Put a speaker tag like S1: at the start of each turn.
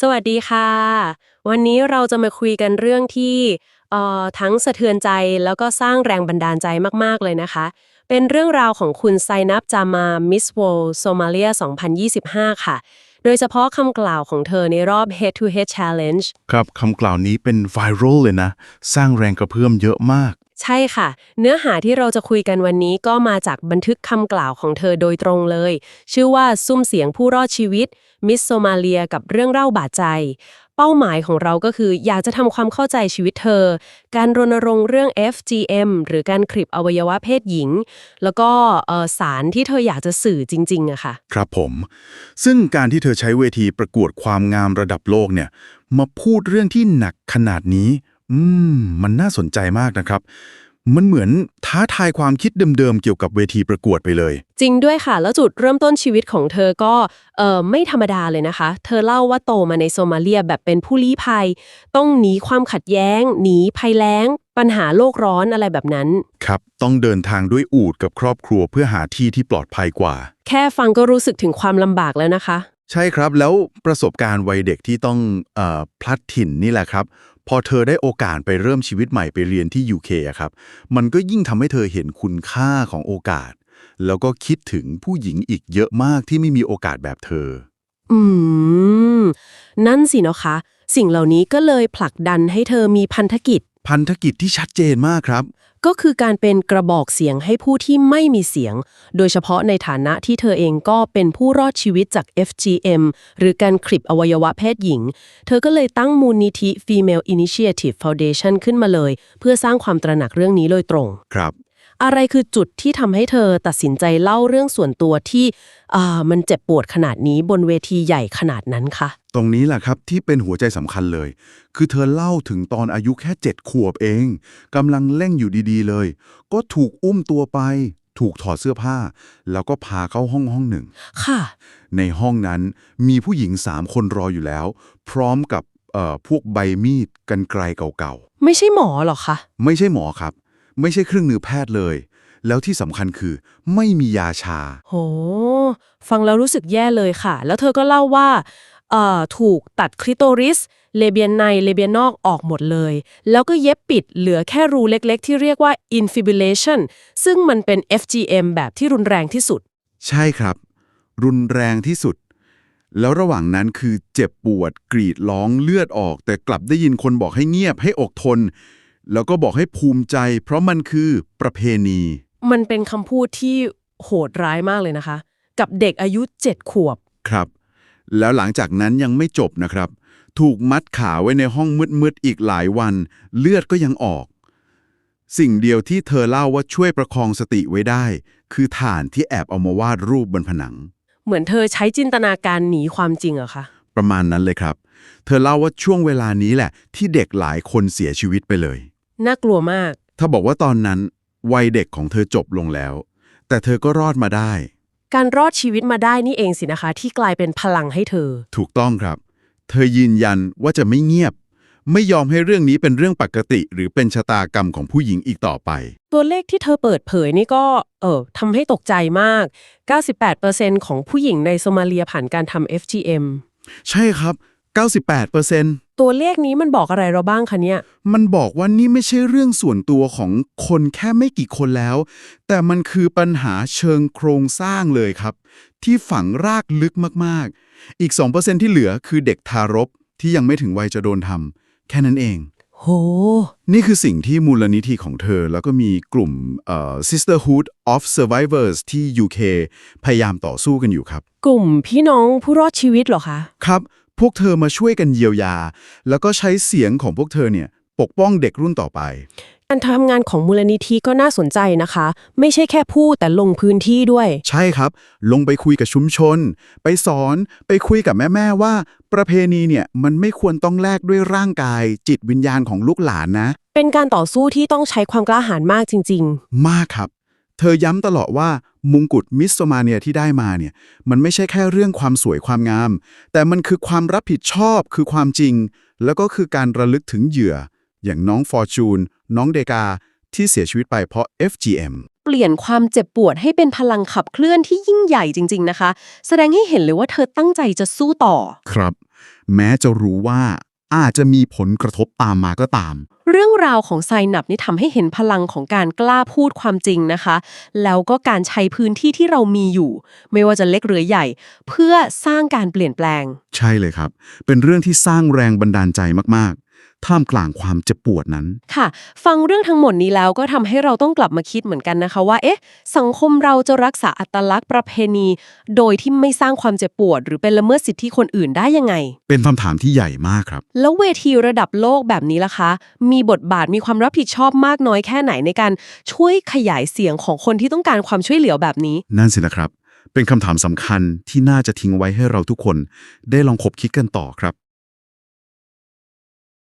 S1: สวัสดีค่ะ วันนี้เราจะมาคุยกันเรื่องที่เอ่อทั้งสะเทือนใจแล้วก็สร้างแรงบันดาลใจมาก ๆ เลยนะคะ เป็นเรื่องราวของคุณไซนับจามามิส o วโซมาเลีย 2025 ค่ะ โดยเฉพาะคำกล่าวของเธอในรอบ Head to Head Challenge
S2: ครับคำกล่าวนี้เป็นไวรัลเลยนะ สร้างแรงกระเพื่อมเยอะมาก
S1: ใช่ค่ะ เนื้อหาที่เราจะคุยกันวันนี้ก็มาจากบันทึกคำกล่าวของเธอโดยตรงเลย ชื่อว่าซุ้มเสียงผู้รอดชีวิต มิสโซมาเลียกับเรื่องเล่าบาดใจ เป้าหมายของเราก็คืออยากจะทำความเข้าใจชีวิตเธอ การรณรงค์เรื่อง FGM หรือการคลิปอวัยวะเพศหญิง แล้วก็สารที่เธออยากจะสื่อจริงๆอะค่ะ
S2: ครับผม ซึ่งการที่เธอใช้เวทีประกวดความงามระดับโลกเนี่ยมาพูดเรื่องที่หนักขนาดนี้ อืม มันน่าสนใจมากนะครับ มันเหมือนท้าทายความคิดเดิมๆ เกี่ยวกับเวทีประกวดไปเลย
S1: จริงด้วยค่ะ แล้วจุดเริ่มต้นชีวิตของเธอก็เอ่อไม่ธรรมดาเลยนะคะ เธอเล่าว่าโตมาในโซมาเลียแบบเป็นผู้ลี้ภัย ต้องหนีความขัดแย้ง หนีภัยแล้ง ปัญหาโลกร้อนอะไรแบบนั้น
S2: ครับ ต้องเดินทางด้วยอูดกับครอบครัวเพื่อหาที่ที่ปลอดภัยกว่า
S1: แค่ฟังก็รู้สึกถึงความลำบากแล้วนะคะ
S2: ใช่ครับแล้วประสบการณ์วัยเด็กที่ต้องเออพลัดถิ่นนี่แหละครับ พอเธอได้โอกาสไปเริ่มชีวิตใหม่ไปเรียนที่ UK อะครับ มันก็ยิ่งทำให้เธอเห็นคุณค่าของโอกาส แล้วก็คิดถึงผู้หญิงอีกเยอะมากที่ไม่มีโอกาสแบบเธอ
S1: อืม นั่นสิเนาะคะ สิ่งเหล่านี้ก็เลยผลักดันให้เธอมีพันธกิจ
S2: พันธกิจที่ชัดเจนมากครับ
S1: ก็คือการเป็นกระบอกเสียงให้ผู้ที่ไม่มีเสียง โดยเฉพาะในฐานะที่เธอเองก็เป็นผู้รอดชีวิตจาก FGM หรือการคลิปอวัยวะเพศหญิง เธอก็เลยตั้งมูลนิธิ Female Initiative Foundation ขึ้นมาเลย เพื่อสร้างความตระหนักเรื่องนี้โดยตรง
S2: ครับ
S1: อะไรคือจุดที่ทำให้เธอตัดสินใจเล่าเรื่องส่วนตัวที่อ่ามันเจ็บปวดขนาดนี้บนเวทีใหญ่ขนาดนั้นคะ
S2: ตรงนี้แหละครับที่เป็นหัวใจสำคัญเลย คือเธอเล่าถึงตอนอายุแค่เจ็ดขวบเองกำลังเล่งอยู่ดีๆเลย ก็ถูกอุ้มตัวไป ถูกถอดเสื้อผ้า แล้วก็พาเข้าห้องห้องหนึ่ง
S1: ค่ะ
S2: ในห้องนั้นมีผู้หญิงสามคนรออยู่แล้ว พร้อมกับเอ่อพวกใบมีดกันไกลเก่า
S1: ไม่ใช่หมอหรอคะ
S2: ๆไม่ใช่หมอครับ ไม่ใช่เครื่องมือแพทย์เลย แล้วที่สำคัญคือ ไม่มียาชา
S1: โห ฟังแล้วรู้สึกแย่เลยค่ะ แล้วเธอก็เล่าว่าเอ่อถูกตัดคลิโตริส เลเบียนใน เลเบียนนอกออกหมดเลย แล้วก็เย็บปิดเหลือแค่รูเล็กๆ ที่เรียกว่า infibulation ซึ่งมันเป็น FGM แบบที่รุนแรงที่สุด
S2: ใช่ครับ รุนแรงที่สุด แล้วระหว่างนั้นคือเจ็บปวด กรีดร้องเลือดออก แต่กลับได้ยินคนบอกให้เงียบให้อดทน แล้วก็บอกให้ภูมิใจ เพราะมันคือประเพณี
S1: มันเป็นคำพูดที่โหดร้ายมากเลยนะคะ กับเด็กอายุ7ขวบ
S2: ครับ แล้วหลังจากนั้นยังไม่จบนะครับ ถูกมัดขาไว้ในห้องมืดๆอีกหลายวัน เลือดก็ยังออก สิ่งเดียวที่เธอเล่าว่าช่วยประคองสติไว้ได้ คือฐานที่แอบเอามาวาดรูปบนผนัง
S1: เหมือนเธอใช้จินตนาการหนีความจริงเหรอะคะ
S2: ประมาณนั้นเลยครับ เธอเล่าว่าช่วงเวลานี้แหละ ที่เด็กหลายคนเสียชีวิตไปเลย
S1: น่ากลัวมาก
S2: ถ้าบอกว่าตอนนั้น วัยเด็กของเธอจบลงแล้ว แต่เธอก็รอดมาได้
S1: การรอดชีวิตมาได้นี่เองสินะคะ ที่กลายเป็นพลังให้เธอ
S2: ถูกต้องครับ เธอยืนยันว่าจะไม่เงียบ ไม่ยอมให้เรื่องนี้เป็นเรื่องปกติ หรือเป็นชะตากรรมของผู้หญิงอีกต่อไป
S1: ตัวเลขที่เธอเปิดเผยนี่ก็ เออทำให้ตกใจมาก 98%ของผู้หญิงในโซมาเลียผ่านการทำ FGM
S2: ใช่ครับ 98%
S1: ตัวเลขนี้มันบอกอะไรเราบ้างคะเนี่ย
S2: มันบอกว่านี่ไม่ใช่เรื่องส่วนตัวของคนแค่ไม่กี่คนแล้ว แต่มันคือปัญหาเชิงโครงสร้างเลยครับ ที่ฝังรากลึกมากๆ อีก 2%ที่เหลือคือเด็กทารกที่ยังไม่ถึงวัยจะโดนทำแค่นั้นเอง
S1: โห
S2: นี่คือสิ่งที่มูลนิธิของเธอ แล้วก็มีกลุ่มเอ่อ Sisterhood of Survivors ที่ UK พยายามต่อสู้กันอยู่ครับ
S1: กลุ่มพี่น้องผู้รอดชีวิตเหรอคะ
S2: ครับ พวกเธอมาช่วยกันเยียวยา แล้วก็ใช้เสียงของพวกเธอเนี่ยปกป้องเด็กรุ่นต่อไป
S1: การทำงานของมูลนิธิก็น่าสนใจนะคะ ไม่ใช่แค่พูดแต่ลงพื้นที่ด้วย
S2: ใช่ครับ ลงไปคุยกับชุมชน ไปสอนไปคุยกับแม่ๆว่า ประเพณีเนี่ยมันไม่ควรต้องแลกด้วยร่างกาย จิตวิญญาณของลูกหลานนะ
S1: เป็นการต่อสู้ที่ต้องใช้ความกล้าหาญมากจริง
S2: มากครับ เธอย้ำตลอดว่ามงกุฎมิสโซมาเนียที่ได้มาเนี่ยมันไม่ใช่แค่เรื่องความสวยความงาม แต่มันคือความรับผิดชอบคือความจริง แล้วก็คือการระลึกถึงเหยื่อ อย่างน้องฟอร์จูนน้องเดกา ที่เสียชีวิตไปเพราะ FGM
S1: ๆเปลี่ยนความเจ็บปวดให้เป็นพลังขับเคลื่อนที่ยิ่งใหญ่จริง ๆนะคะ แสดงให้เห็นเลยว่าเธอตั้งใจจะสู้ต่อ
S2: ครับ แม้จะรู้ว่า อาจจะมีผลกระทบตามมาก็ตาม
S1: เรื่องราวของไซนับนี่ทำให้เห็นพลังของการกล้าพูดความจริงนะคะ แล้วก็การใช้พื้นที่ที่เรามีอยู่ ไม่ว่าจะเล็กหรือใหญ่ เพื่อสร้างการเปลี่ยนแปลง
S2: ใช่เลยครับ เป็นเรื่องที่สร้างแรงบันดาลใจมากๆ ท่ามกลางความเจ็บปวดนั้น
S1: ค่ะ ฟังเรื่องทั้งหมดนี้แล้วก็ทำให้เราต้องกลับมาคิดเหมือนกันนะคะว่าเอ๊ะสังคมเราจะรักษาอัตลักษณ์ประเพณี โดยที่ไม่สร้างความเจ็บปวด หรือเป็นละเมิดสิทธิคนอื่นได้ยังไง
S2: เป็นคำถามที่ใหญ่มากครับ
S1: แล้วเวทีระดับโลกแบบนี้ล่ะคะ มีบทบาทมีความรับผิดชอบมากน้อยแค่ไหนในการช่วยขยายเสียงของคนที่ต้องการความช่วยเหลือแบบนี้
S2: นั่นสินะครับ เป็นคำถามสำคัญที่น่าจะทิ้งไว้ให้เราทุกคน ได้ลองคบคิดกันต่อครับ